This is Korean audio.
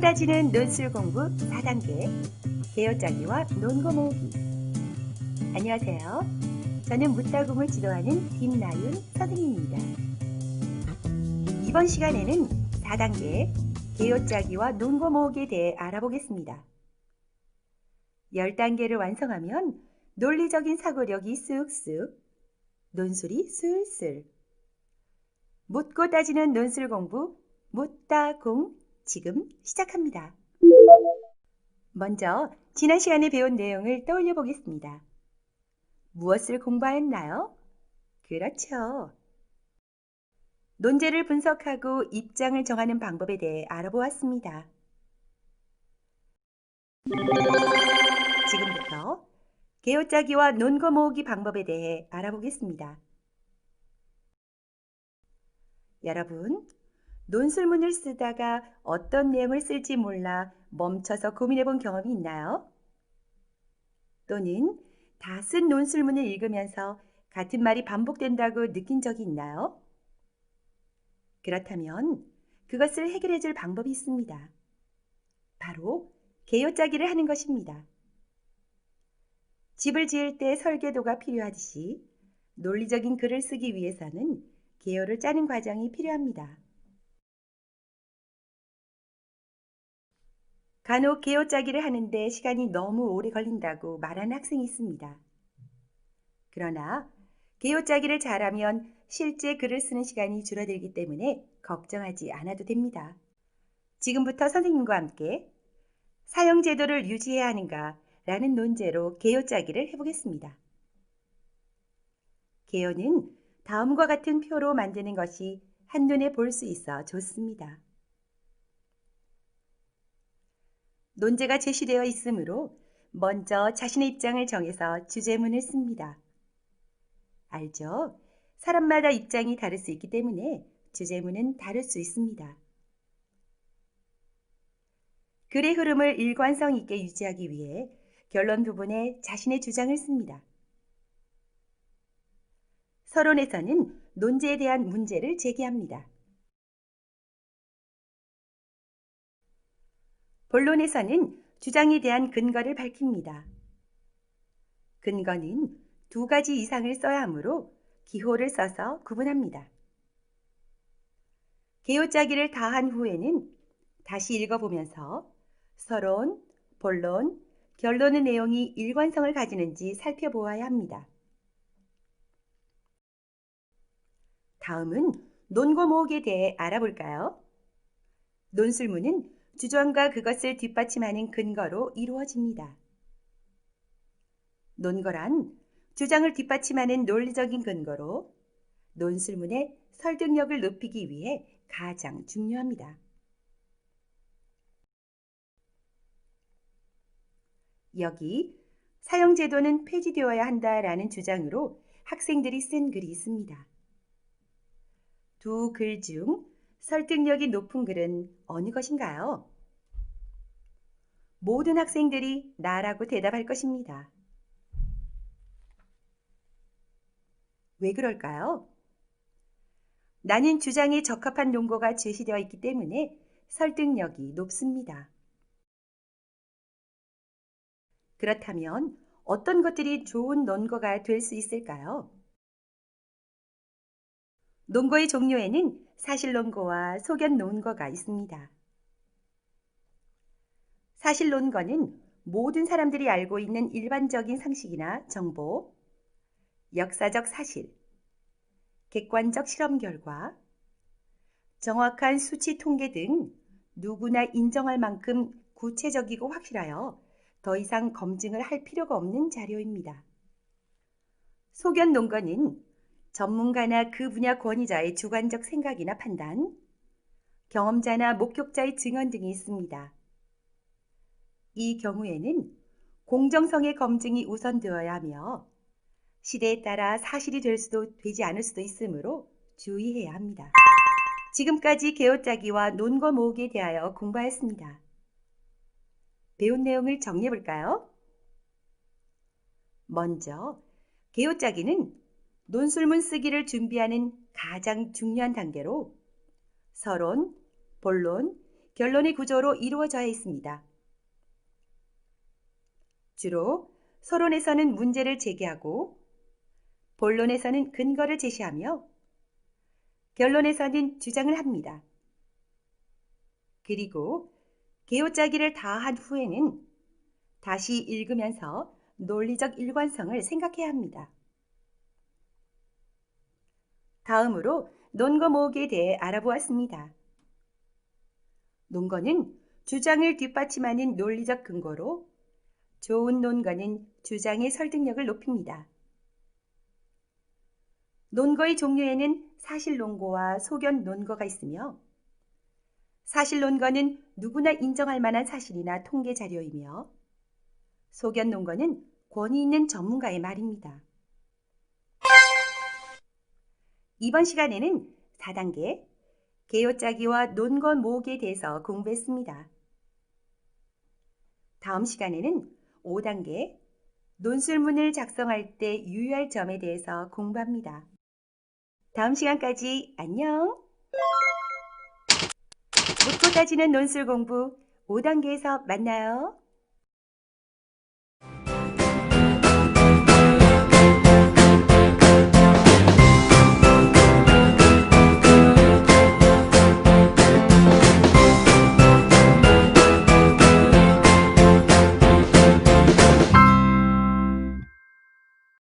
따지는 논술 공부 4단계 개요짜기와 논거 모으기 안녕하세요. 저는 묻다공을 지도하는 김나윤 선생님입니다. 이번 시간에는 4단계 개요짜기와 논거 모으기에 대해 알아보겠습니다. 10단계를 완성하면 논리적인 사고력이 쑥쑥, 논술이 술술. 묻고 따지는 논술 공부 묻다공 지금 시작합니다. 먼저 지난 시간에 배운 내용을 떠올려 보겠습니다. 무엇을 공부했나요? 그렇죠. 논제를 분석하고 입장을 정하는 방법에 대해 알아보았습니다. 지금부터 개요짜기와 논거 모으기 방법에 대해 알아보겠습니다. 여러분, 논술문을 쓰다가 어떤 내용을 쓸지 몰라 멈춰서 고민해 본 경험이 있나요? 또는 다 쓴 논술문을 읽으면서 같은 말이 반복된다고 느낀 적이 있나요? 그렇다면 그것을 해결해 줄 방법이 있습니다. 바로 개요짜기를 하는 것입니다. 집을 지을 때 설계도가 필요하듯이 논리적인 글을 쓰기 위해서는 개요를 짜는 과정이 필요합니다. 간혹 개요 짜기를 하는데 시간이 너무 오래 걸린다고 말하는 학생이 있습니다. 그러나 개요 짜기를 잘하면 실제 글을 쓰는 시간이 줄어들기 때문에 걱정하지 않아도 됩니다. 지금부터 선생님과 함께 사용 제도를 유지해야 하는가 라는 논제로 개요 짜기를 해보겠습니다. 개요는 다음과 같은 표로 만드는 것이 한눈에 볼 수 있어 좋습니다. 논제가 제시되어 있으므로 먼저 자신의 입장을 정해서 주제문을 씁니다. 알죠? 사람마다 입장이 다를 수 있기 때문에 주제문은 다를 수 있습니다. 글의 흐름을 일관성 있게 유지하기 위해 결론 부분에 자신의 주장을 씁니다. 서론에서는 논제에 대한 문제를 제기합니다. 본론에서는 주장에 대한 근거를 밝힙니다. 근거는 두 가지 이상을 써야 하므로 기호를 써서 구분합니다. 개요짜기를 다한 후에는 다시 읽어보면서 서론, 본론, 결론의 내용이 일관성을 가지는지 살펴보아야 합니다. 다음은 모으기에 대해 알아볼까요? 논술문은 주장과 그것을 뒷받침하는 근거로 이루어집니다. 논거란 주장을 뒷받침하는 논리적인 근거로 논술문의 설득력을 높이기 위해 가장 중요합니다. 여기 사용제도는 폐지되어야 한다라는 주장으로 학생들이 쓴 글이 있습니다. 두 글 중 설득력이 높은 글은 어느 것인가요? 모든 학생들이 나라고 대답할 것입니다. 왜 그럴까요? 나는 주장에 적합한 논거가 제시되어 있기 때문에 설득력이 높습니다. 그렇다면 어떤 것들이 좋은 논거가 될 수 있을까요? 논거의 종류에는 사실 논거와 소견 논거가 있습니다. 사실 논거는 모든 사람들이 알고 있는 일반적인 상식이나 정보, 역사적 사실, 객관적 실험 결과, 정확한 수치 통계 등 누구나 인정할 만큼 구체적이고 확실하여 더 이상 검증을 할 필요가 없는 자료입니다. 소견 논거는 전문가나 그 분야 권위자의 주관적 생각이나 판단, 경험자나 목격자의 증언 등이 있습니다. 이 경우에는 공정성의 검증이 우선되어야 하며 시대에 따라 사실이 될 수도 되지 않을 수도 있으므로 주의해야 합니다. 지금까지 개요짜기와 논거 모으기에 대하여 공부하였습니다. 배운 내용을 정리해 볼까요? 먼저 개요짜기는 논술문 쓰기를 준비하는 가장 중요한 단계로 서론, 본론, 결론의 구조로 이루어져야 했습니다. 주로 서론에서는 문제를 제기하고 본론에서는 근거를 제시하며 결론에서는 주장을 합니다. 그리고 개요짜기를 다 한 후에는 다시 읽으면서 논리적 일관성을 생각해야 합니다. 다음으로 논거 모으기에 대해 알아보았습니다. 논거는 주장을 뒷받침하는 논리적 근거로 좋은 논거는 주장의 설득력을 높입니다. 논거의 종류에는 사실 논거와 소견 논거가 있으며 사실 논거는 누구나 인정할 만한 사실이나 통계 자료이며 소견 논거는 권위 있는 전문가의 말입니다. 이번 시간에는 4단계 개요짜기와 논거 모으기에 대해서 공부했습니다. 다음 시간에는 5단계 논술문을 작성할 때 유의할 점에 대해서 공부합니다. 다음 시간까지 안녕! 묻고 따지는 논술 공부 5단계에서 만나요.